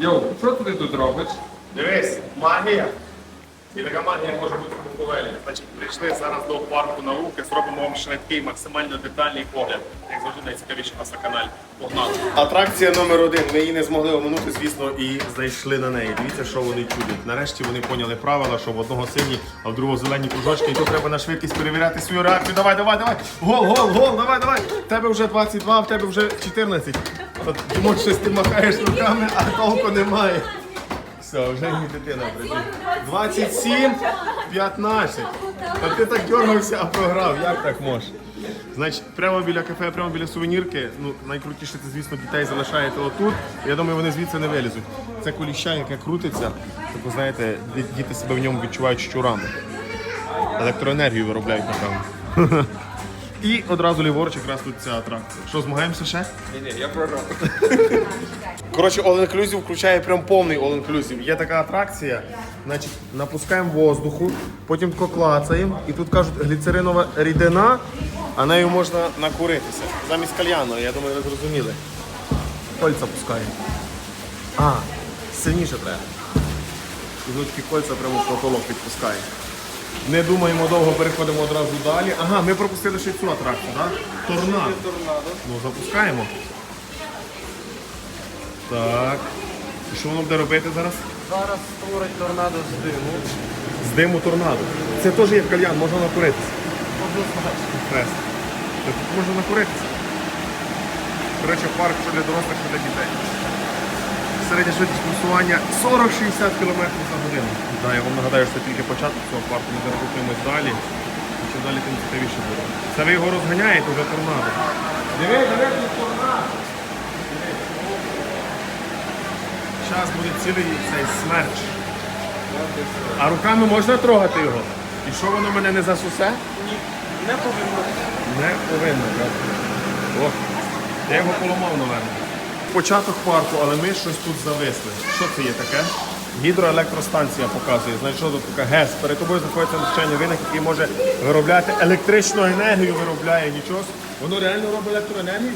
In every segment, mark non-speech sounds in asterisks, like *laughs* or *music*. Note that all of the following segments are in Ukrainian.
Йоу, що ти тут робиш? Дивись, магія. І така магія може бути в Буковелі. Значить, прийшли зараз до парку науки, зробимо вам швидкий, максимально детальний погляд. Як завжди найцікавіше на каналі. Погнали. Атракція номер один. Ми її не змогли оминути, звісно, і зайшли на неї. Дивіться, що вони чудять. Нарешті вони поняли правила, що в одного сині, а в другого зелені кружочки, і тут треба на швидкість перевіряти свою реакцію. Давай, давай, давай. Гол, гол, гол, давай, давай. В тебе вже 22, а в тебе вже 14. Думаєш, щось ти махаєш руками, а толку немає. Все, вже не дитина прийде. 27, 15. Та ти так дергався, а програв. Як так можеш? Значить, прямо біля кафе, прямо біля сувенірки. Ну, найкрутіше це, звісно, дітей залишаєте отут. Я думаю, вони звідси не вилізуть. Це коліща, яке крутиться. Тобто, знаєте, діти себе в ньому відчувають щурами. Електроенергію виробляють, напевно. І одразу ліворуч якраз тут ця атракція. Що, змагаємося ще? Ні, ні, я програв. Коротше, All Inclusive включає прям повний All Inclusive. Є така атракція, значить, напускаємо воздуху, потім тако клацаємо, і тут кажуть гліцеринова рідина, а нею можна накуритися. Замість кальяну, я думаю, ви зрозуміли. Кольця пускає. А, сильніше треба. І тут кольця прямо в потолок підпускає. Не думаємо довго, переходимо одразу далі. Ага, ми пропустили ще цю атракцію, так? Торнадо. Ну, запускаємо. Так. І що воно буде робити зараз? Зараз створить торнадо з диму. З диму торнадо. Це теж є кальян, можна накуритися. Та Тут можна накуритися. Коротше, парк що для дорослих, що для дітей. Середня швидкість курсування 40-60 км за годину. Да, я вам нагадаю, що це тільки початок цього парку. Ми зараз рухаємось далі. І чим далі, тим цікавіше буде. Це ви його розганяєте вже торнадо. Диви, диви, тут торнадо. Зараз буде цілий цей смерч. А руками можна трогати його? І що воно мене не засусе? Ні, не повинно. Не повинно, так. О, я його поламав, напевно. Початок парку, але ми щось тут зависли. Що це є таке? Гідроелектростанція показує. Знаєш, що тут таке ГЕС. Перед тобою знаходиться надзвичайний виник, який може виробляти електричну енергію, виробляє нічого. Воно реально робить електроенергію?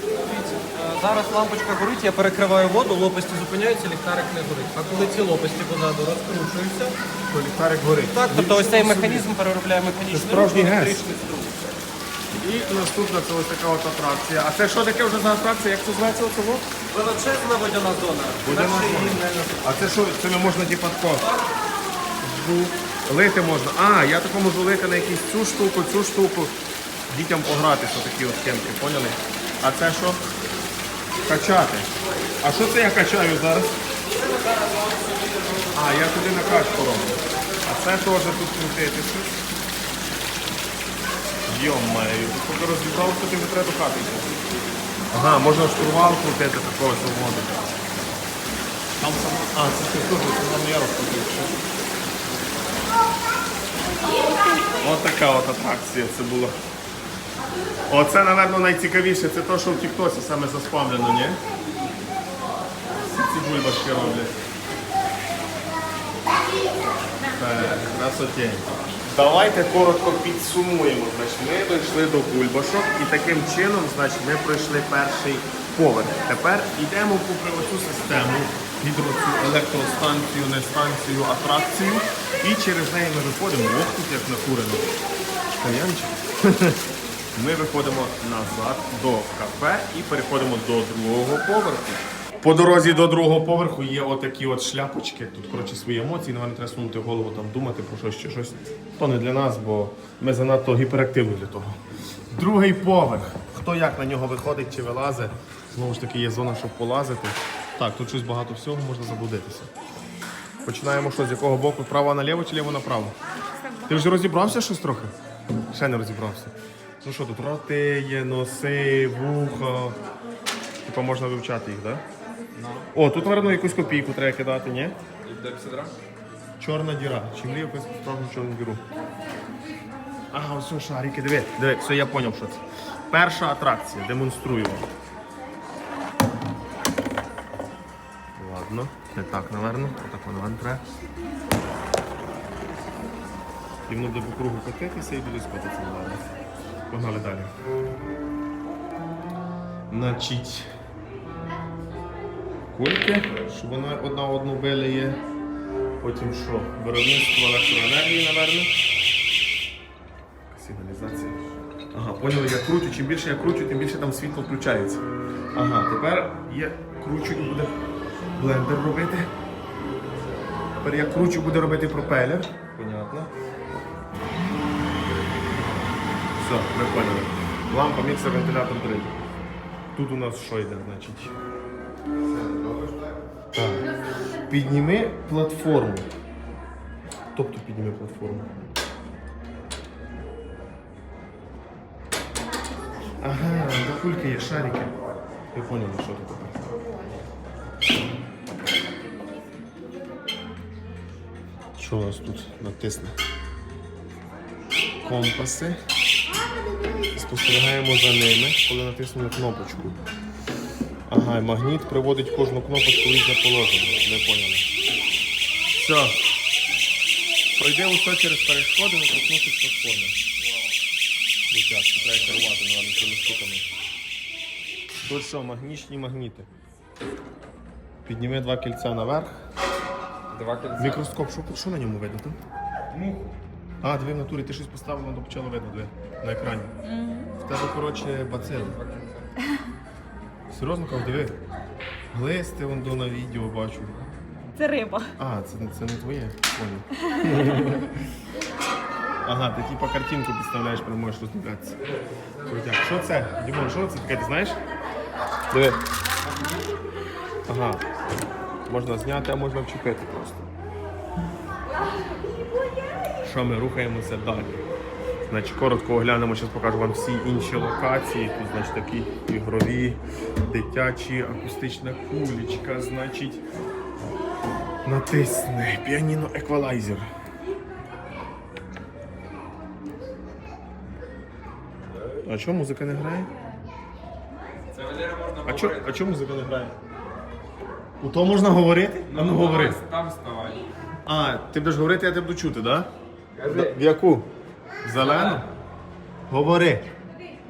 Дивіться, е, зараз лампочка горить, я перекриваю воду, лопасті зупиняються, ліхтарик не горить. А коли ці лопасті позаду розкручуються, То ліхтарик горить. так, тобто ось цей механізм переробляє механічний справжній електричний струм. І наступна це ось така от атракція. А це що таке вже за атракція? Як це зветься оцього? Величезна водяна зона. Водяна зона. її не. А це що, це не можна типа тако? жу- Лити можна. А, я тако можу лити на якусь цю штуку, цю штуку. Дітям пограти, що такі от схемки, поняли? А це що? Качати. А що це я качаю зараз? А, я туди на качку роблю. А це теж тут крутитися. Йо-маю, ти поки розібрав, що ти вже треба до хати. Ага, можна штурвал крутити такого свободу. Там сама. А, це ти теж, це нам я розкрутив. Ось така от атракція це була. Оце, напевно, найцікавіше, це те, що в Тіктосі саме заспавлено, ні? Всі ці бульбашки роблять. Так, красотень. Давайте коротко підсумуємо. Значить, ми дійшли до бульбашок і таким чином значить, ми пройшли перший поверх. Тепер йдемо попри оцю систему, гідро цю електростанцію, не станцію, атракцію. І через неї ми виходимо. Ох, тут як накурено. Каянчик. Ми виходимо назад до кафе і переходимо до другого поверху. По дорозі до другого поверху є отакі от шляпочки. Тут, коротше, свої емоції, не треба сунути голову, там думати про щось чи щось. То не для нас, бо ми занадто гіперактивні для того. Другий поверх. Хто як на нього виходить чи вилазить. Знову ж таки, є зона, щоб полазити. Так, тут щось багато всього, можна заблудитися. Починаємо що, з якого боку? Право наліво чи ліво направо? Ти вже розібрався щось трохи? Ще не розібрався. Ну що тут, роти є, носи, вуха. Типа можна вивчати їх, так? Да? О, тут, мабуть, якусь копійку треба кидати, ні? Чорна діра. Чи мрію якусь справжню чорну діру? Ага, що, шарики, диви, диви, все, я зрозумів, що це. Перша атракція, демонструю вам. Ладно, не так, напевно. Отак воно треба. І воно буде по кругу котитися і буде скотитися. Погнали далі. Значить. Кульки, щоб вони одна одну били є. Потім що? Виробництво електроенергії, напевно. Сигналізація. Ага, поняли, я кручу. Чим більше я кручу, тим більше там світло включається. Ага, тепер я кручу і буде блендер робити. Тепер я кручу, буде робити пропелер. Понятно. Все, ми поняли. Лампа, міксер, вентилятор дрель. Тут у нас що йде, значить? Так. Підніми платформу. Тобто підніми платформу. Ага, до кульки є шарики. Ви поняли, що тут тепер. Що у нас тут натисне? Компаси. Спостерігаємо за ними, коли натиснули кнопочку. Ага, і магніт приводить кожну кнопочку в різне положення. Ви поняли. Все. Пройди усе через перешкоди, не торкнутися платформи. Дитячі, треба керувати, напевно, цими штуками. Тут що, магнічні магніти. Підніми два кільця наверх. Два кільця. Мікроскоп, що, що на ньому видно там? Муху. А, диви в натурі, ти щось поставила, то почало видно диви, на екрані. В тебе, коротше, бацили. Серйозно кажу, диви. Глисти вон до на відео бачу. Це риба. А, це, це не твоє. Понял. Ага, ти типа картинку підставляєш, прям можеш роздивлятися. Крутяк. Що це? Дімон, що це таке, ти знаєш? Диви. Ага. Можна зняти, а можна вчепити просто. Що ми рухаємося далі? Значить, коротко оглянемо, зараз покажу вам всі інші локації. Тут, значить, такі ігрові, дитячі, акустична кулічка, значить. Натисни піаніно еквалайзер. А чому музика не грає? Це Валера можна А чо, говорити. а чому музика не грає? У то можна говорити? А ну говори. Там вставай. А, ти будеш говорити, я тебе буду чути, так? Да? В яку? В Зелену? Говори.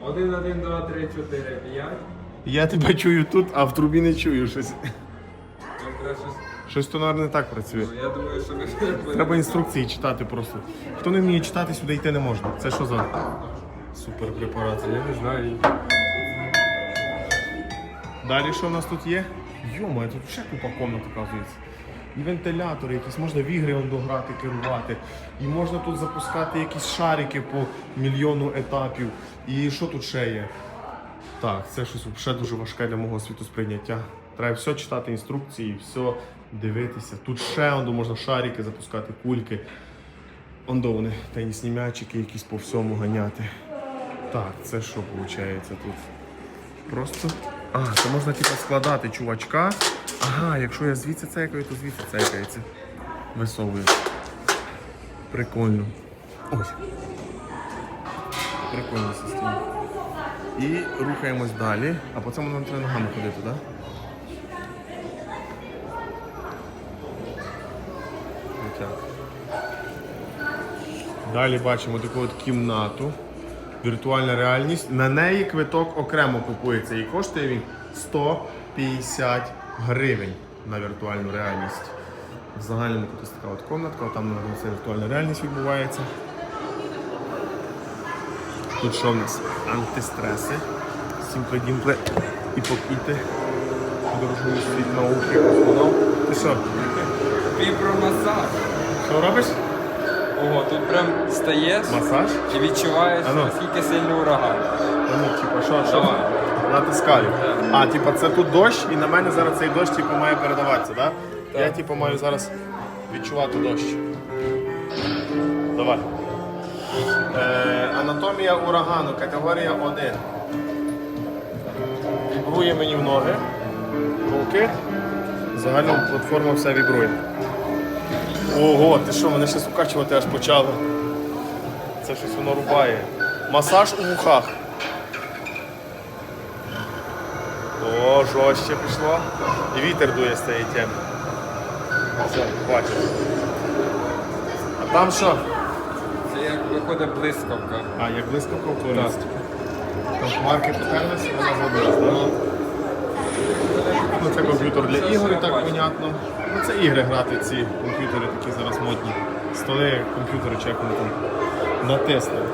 Один, один, два, три, чотири, п'ять. Я тебе чую тут, а в трубі не чую щось. Там треба щось. Щось то, мабуть, не так працює. Ну, Я думаю, що ми Треба інструкції читати просто. Хто не вміє читати, сюди йти не можна. Це що за супер препарат? Я не знаю. Далі що в нас тут є? Йома, тут ще купа комнат, оказується. І вентилятори, якісь можна в ігри он дограти, керувати. І можна тут запускати якісь шарики по мільйону етапів. І що тут ще є? Так, це щось ще дуже важке для мого світосприйняття. Треба все читати інструкції, все дивитися. Тут ще ондо можна шарики запускати, кульки. Ондо вони тенісні м'ячики якісь по всьому ганяти. Так, це що виходить тут? Просто. А, це можна типу складати чувачка. Ага, якщо я звідси цекаю, то звідси цекається. Висовує. Прикольно. Ось. Прикольна система. І рухаємось далі. А по цьому нам треба ногами ходити, так? Да? Далі бачимо таку от кімнату. Віртуальна реальність. На неї квиток окремо купується і коштує він 150 гривень на віртуальну реальність. В загальному тут така от комнатка, там це віртуальна реальність відбувається. Тут що в нас? Антистреси, сімпледімпле і покіти. Подорожує світ науки, космонавт. Ти що? Вібромасаж. Що робиш? Ого, тут прям стаєш Масаж? і відчуваєш, Ано. наскільки сильний ураган. Ну, типа, що, що? Давай. Натискаю. А, типа, це тут дощ, і на мене зараз цей дощ типу, має передаватися, так? Так. Я типу, маю зараз відчувати дощ. Давай. Е, анатомія урагану, категорія 1. Вібрує мені в ноги. Руки. Загально платформа все вібрує. Ого, ти що, мене щось укачувати аж почало. Це щось воно рубає. Масаж у вухах. О, жорстче пішло. І вітер дує з цієї теми. Все, бачиш. А там що? Це як виходить блискавка. А, як блискавка в туалеті. Там хмарки потерлися, вона так? понятно, це комп'ютер для ігор, і так понятно. Ну це ігри грати, ці комп'ютери такі зараз модні. Столи, комп'ютери там. Натиснули.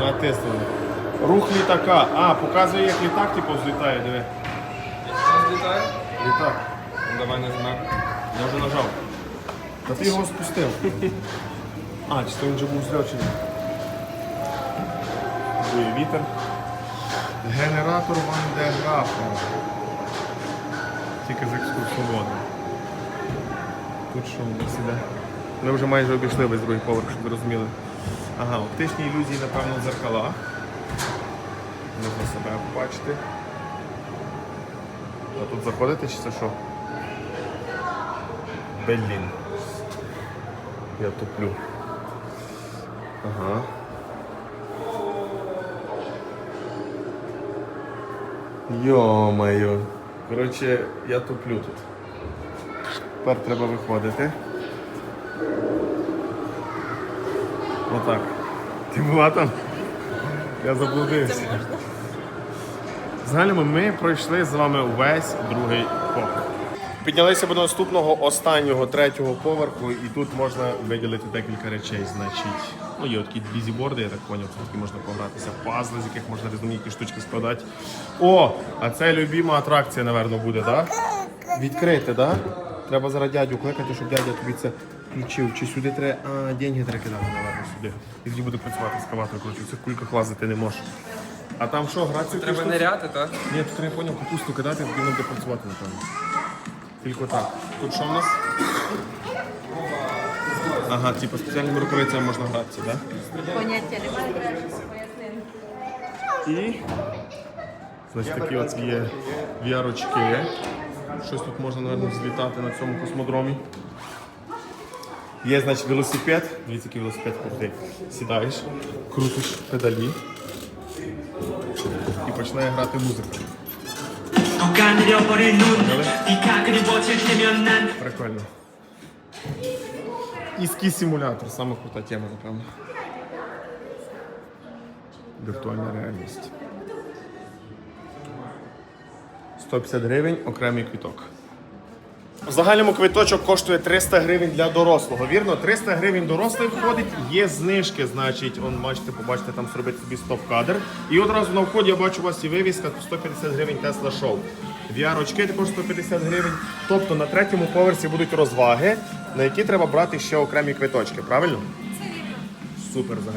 Натиснули. Рух літака. А, показує, як літак типу взлітає, диви. Злітає? Літак. Ну, Давай не знак. Я вже нажав. Та ти його спустив. *laughs* А, чи то він вже був зльочений. Дує вітер. Генератор Ван де Графа. Тільки з екскурсоводом. Тут що у нас іде? Ми вже майже обійшли весь другий поверх, щоб ви розуміли. Ага, оптичні ілюзії, напевно, в дзеркалах. Можна себе побачити. А тут заходити чи це що? Берлін. Я туплю. Ага. Йо-моє. Коротше, я туплю тут. Тепер треба виходити. Отак. Ти була там? Я заблудився. Взагалі ми пройшли з вами весь другий поверх. Піднялися до наступного останнього третього поверху, і тут можна виділити декілька речей. Значить, ну є такі бізіборди, я так поняв, тут такі можна погратися, пазли, з яких можна різноманітні штучки складати. О, а це любима атракція, напевно, буде, так? Да? Відкрити, так? Да? Треба зараз дядю кликати, щоб дядя тобі це включив. Чи сюди треба. А, деньги треба кидати, напевно, сюди. І тоді буде працювати скаватор, коротше, в цих кульках лазити не можеш. А там що, грати? Треба ниряти, так? Ні, тут треба поняв капусту кидати, тоді воно буде працювати, напевно. Тільки так. Тут що в нас? Ага, типу спеціальними рукавицями можна гратися, так? Поняття немає. І значить, такі от є віарочки. Щось тут можна, мабуть, злітати на цьому космодромі. Є, значить, велосипед. Дивіться, який велосипед крутий. Сідаєш, крутиш педалі і починає грати музика. Прикольно. Іскі симулятор, саме крута тема, напевно. Віртуальна реальність. 150 гривень, окремий квіток. В загальному квиточок коштує 300 гривень для дорослого. Вірно, 300 гривень дорослий входить, є знижки, значить, он бачите, побачите, там зробити собі стоп-кадр. І одразу на вході я бачу у вас і вивіска 150 гривень Tesla Show. VR-очки також 150 гривень. Тобто на третьому поверсі будуть розваги, на які треба брати ще окремі квиточки, правильно? Супер взагалі.